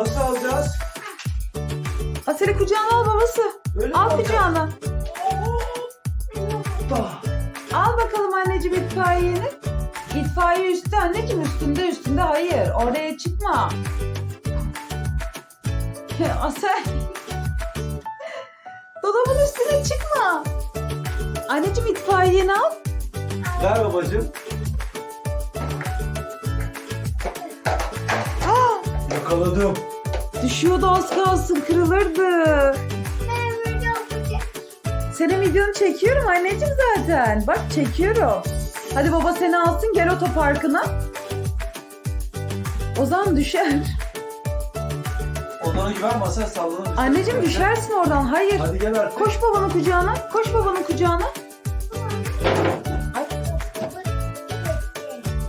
Nasıl alacağız? Aseli kucağına al babası. Öyle Al kucağına. Hoppa. Al bakalım anneciğim itfaiyeni. İtfaiye üstte anneciğim üstünde üstünde hayır. Oraya çıkma. Asel. Dolabın üstüne çıkma. Anneciğim itfaiyeni al. Ver babacığım. Yakaladım. düşüyordu az kalsın kırılırdı. Senin videonu çekiyorum anneciğim zaten. Bak çekiyorum. Hadi baba seni alsın gel otoparkına. Ozan düşer. Odana güvenme Asel sallanır. Anneciğim düşersin oradan. Hayır. Hadi gel artık. Koş babanın kucağına. Koş babanın kucağına.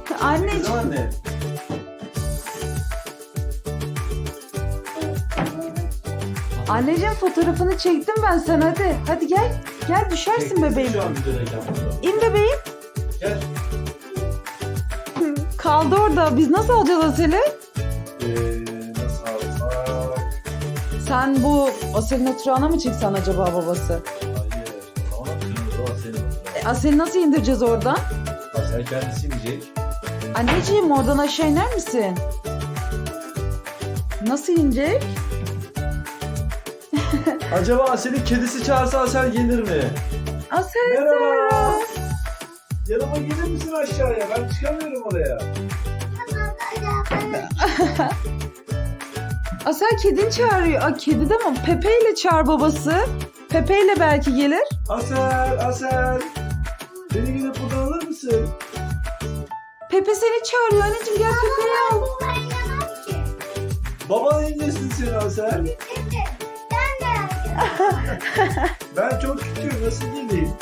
Güzel Anneciğim. anne. Anneciğim fotoğrafını çektim ben sana hadi. Hadi gel. Gel düşersin bebeğim. Şu an. İn bebeğim. Gel. Kaldı orada. Biz nasıl alacağız Asel'i? Ee, nasıl alsak? Sen bu Asel'in oturağına mı çıksan acaba babası? Hayır. Tamam kırmızı o senin. E, Asel'i nasıl indireceğiz oradan? Asel kendisi inecek. Anneciğim oradan aşağı iner misin? Nasıl inecek? Acaba Asel'in kedisi çağırsa Asel gelir mi? Asel Merhaba. Yanıma gelir misin aşağıya? Ben çıkamıyorum oraya. Asel kedin çağırıyor. Aa, kedi de mi? Pepe ile çağır babası. Pepe ile belki gelir. Asel, Asel. Beni gidip buradan alır mısın? Pepe seni çağırıyor anneciğim gel Pepe'yi al. Baban indirsin seni Asel. Ben çok küçüğüm. Nasıl geleyim?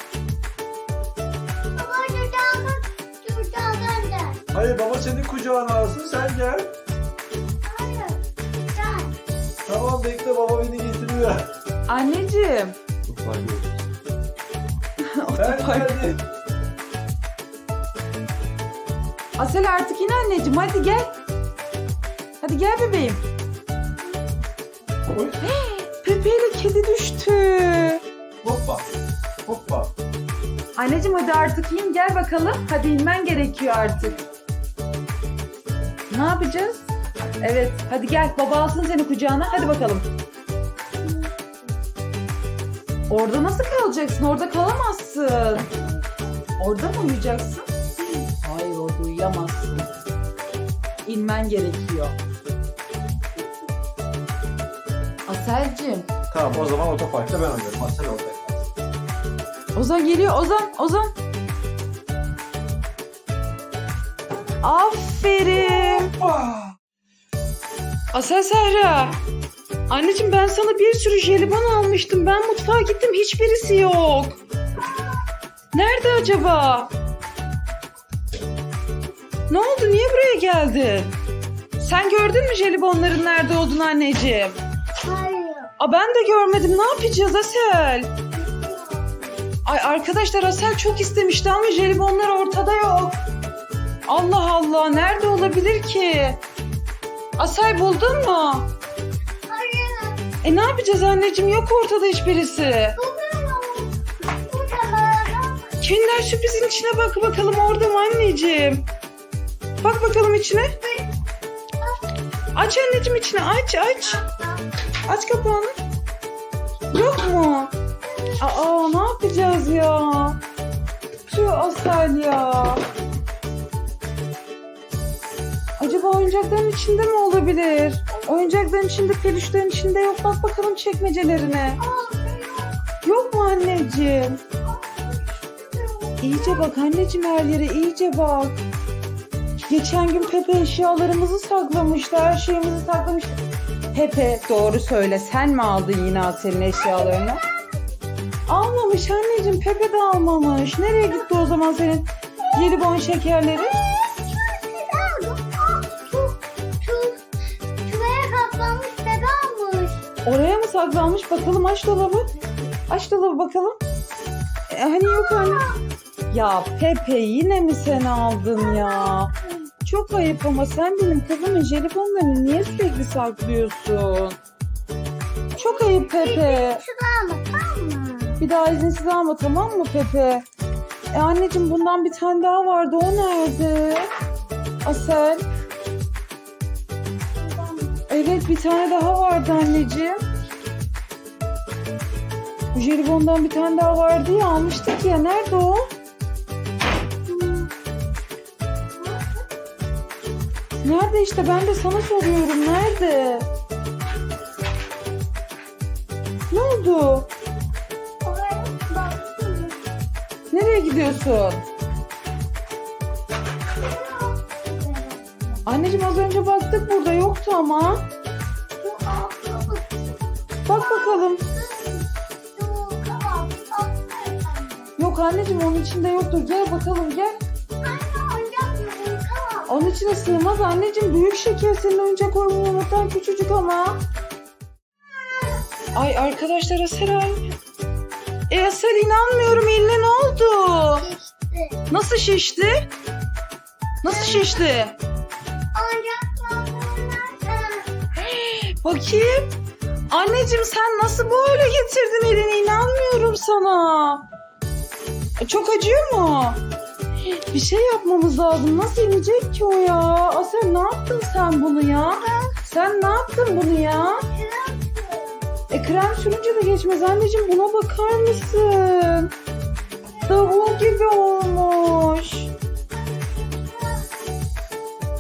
Hayır baba seni kucağına alsın sen gel. Tamam bekle baba beni getiriyor. Anneciğim. Ben Otopark. geldim. Asel artık in anneciğim hadi gel. Hadi gel bebeğim. Oy. Pepe ile kedi düştü. Hoppa. Hoppa. Anneciğim hadi artık in gel bakalım. Hadi inmen gerekiyor artık. Ne yapacağız? Evet hadi gel baba alsın seni kucağına hadi bakalım. Orada nasıl kalacaksın? Orada kalamazsın. Orada mı uyuyacaksın? Hayır orada uyuyamazsın. İnmen gerekiyor. Aselcim. Tamam o zaman otoparkta ben oynarım. Asel orada. Ozan geliyor. Ozan, Ozan. Aferin. Asel Sehra. Anneciğim ben sana bir sürü jelibon almıştım. Ben mutfağa gittim hiçbirisi yok. Nerede acaba? Ne oldu? Niye buraya geldin? Sen gördün mü jelibonların nerede olduğunu anneciğim? Aa, ben de görmedim. Ne yapacağız Asel? Ay arkadaşlar Asel çok istemişti ama jelibonlar ortada yok. Allah Allah nerede olabilir ki? Asel buldun mu? E ne yapacağız anneciğim yok ortada hiçbirisi. Kinder sürprizin içine bak bakalım orada mı anneciğim? Bak bakalım içine. Aç anneciğim içine aç aç. Aç kapağını. Yok mu? Aa ne yapacağız ya? Şu Asel ya. Acaba oyuncakların içinde mi olabilir? Oyuncakların içinde, peluşların içinde yok. Bak bakalım çekmecelerine. Yok mu anneciğim? İyice bak anneciğim her yere iyice bak. Geçen gün Pepe eşyalarımızı saklamıştı. Her şeyimizi saklamıştı. Pepe doğru söyle sen mi aldın yine Asel'in eşyalarını? Almamış anneciğim Pepe de almamış. Nereye gitti o zaman senin jelibon şekerleri? Oraya mı saklanmış? Bakalım aç dolabı. Aç dolabı bakalım. E, hani yok anne. Ya Pepe yine mi sen aldın ya? Çok ayıp ama sen benim kızımın jelibonlarını niye sürekli saklıyorsun? Çok ayıp Pepe. Şunu alma tamam mı? Bir daha izinsiz alma tamam mı Pepe? E anneciğim bundan bir tane daha vardı. O nerede? Asel. Evet bir tane daha vardı anneciğim. Bu jelibondan bir tane daha vardı ya almıştık ya. Nerede o? Nerede işte ben de sana soruyorum. Nerede? Ne oldu? Nereye gidiyorsun? Anneciğim az önce baktık burada yoktu ama. Bak bakalım. Yok anneciğim onun içinde yoktur. Gel bakalım gel. Onun içine sığmaz anneciğim. Büyük şeker senin oyuncak oyuncaktan küçücük ama. Ay arkadaşlar Asel E Asel inanmıyorum eline ne oldu? İşte. Nasıl şişti? Nasıl şişti? Bakayım. Anneciğim sen nasıl böyle getirdin elini inanmıyorum sana. E, Çok acıyor mu? Bir şey yapmamız lazım. Nasıl inecek ki o ya? Asel ne yaptın sen bunu ya? Sen ne yaptın bunu ya? E krem sürünce de geçmez anneciğim buna bakar mısın? Davul gibi olmuş.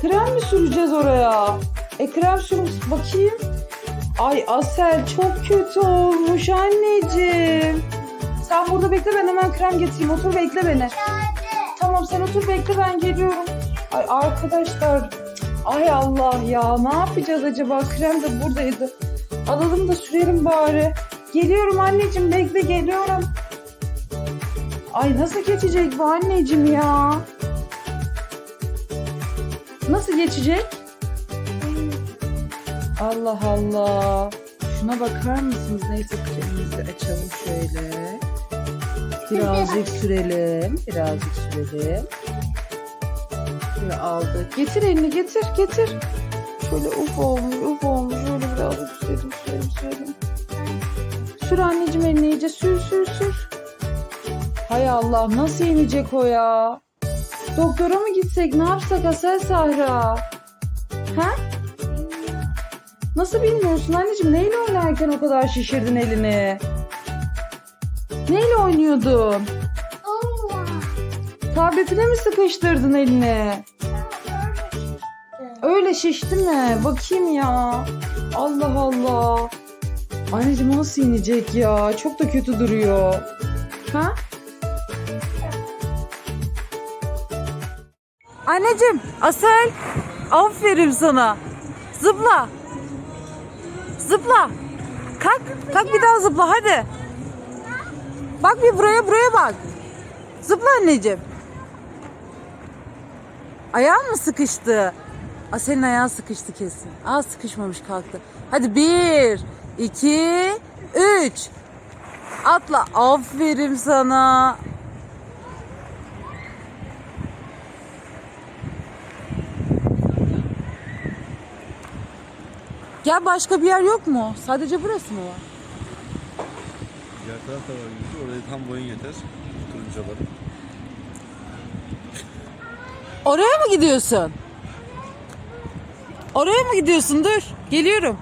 Krem mi süreceğiz oraya? E krem sür bakayım. Ay Asel çok kötü olmuş anneciğim. Sen burada bekle ben hemen krem getireyim. Otur bekle beni. Tamam sen otur bekle ben geliyorum. Ay arkadaşlar. Ay Allah ya ne yapacağız acaba? Krem de buradaydı. Alalım da sürelim bari. Geliyorum anneciğim bekle geliyorum. Ay nasıl geçecek bu anneciğim ya? Nasıl geçecek? Allah Allah. Şuna bakar mısınız? Neyse kremimizi açalım şöyle. Birazcık sürelim. Birazcık sürelim. Şöyle aldık. Getir elini getir getir. Şöyle uf olmuş uf olmuş. Şöyle birazcık sürelim sürelim sürelim. Sür anneciğim elini iyice sür sür sür. Hay Allah nasıl yenecek o ya? Doktora mı gitsek ne yapsak Asel Sahra? Ha? Nasıl bilmiyorsun anneciğim? Neyle oynarken o kadar şişirdin elini? Neyle oynuyordun? Allah. Tabletine mi sıkıştırdın elini? Öyle şişti mi? Bakayım ya. Allah Allah. Anneciğim nasıl inecek ya? Çok da kötü duruyor. Ha? Anneciğim, Asel. Aferin sana. Zıpla. Zıpla. Kalk, kalk bir daha zıpla hadi. Bak bir buraya, buraya bak. Zıpla anneciğim. Ayağın mı sıkıştı? Asel'in ayağı sıkıştı kesin. Aa sıkışmamış kalktı. Hadi bir, iki, üç. Atla. Aferin sana. Gel başka bir yer yok mu? Sadece burası mı var? Diğer taraf da var yüzü. Oraya tam boyun yeter. Turuncaları. Oraya mı gidiyorsun? Oraya mı gidiyorsun? Dur. Geliyorum.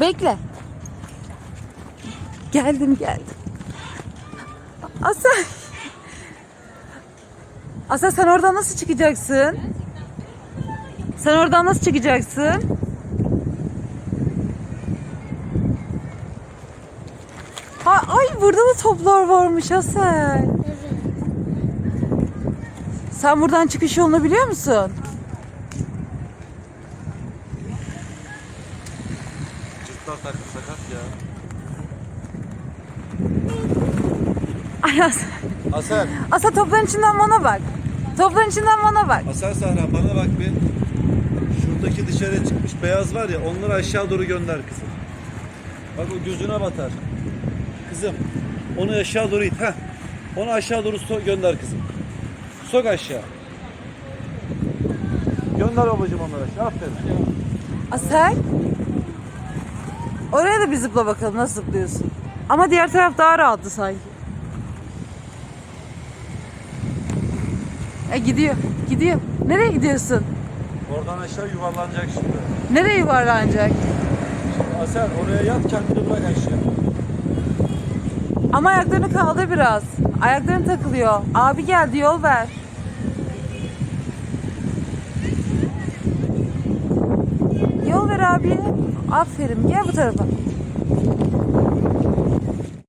Bekle. Geldim geldim. Asel. Asel sen oradan nasıl çıkacaksın? Sen oradan nasıl çıkacaksın? Ha, ay burada da toplar varmış Asel. Evet. Sen buradan çıkış yolunu biliyor musun? Cırtlar takı sakat ya. Ay Asel. Asel. Asel topların içinden bana bak. Topların içinden bana bak. Asel Sahra bana bak bir. Şuradaki dışarıya çıkmış beyaz var ya onları aşağı doğru gönder kızım. Bak o gözüne batar. Kızım onu aşağı doğru it. Heh. Onu aşağı doğru so- gönder kızım. Sok aşağı. Gönder babacığım onları aşağı. Aferin. Asel. Oraya da bir zıpla bakalım nasıl zıplıyorsun. Ama diğer taraf daha rahattı sanki. E gidiyor. Gidiyor. Nereye gidiyorsun? Oradan aşağı yuvarlanacak şimdi. Nereye yuvarlanacak? Asel oraya yat kendini bırak aşağı. Ama ayaklarını kaldır biraz. Ayakların takılıyor. Abi geldi yol ver. Yol ver abi. Aferin gel bu tarafa.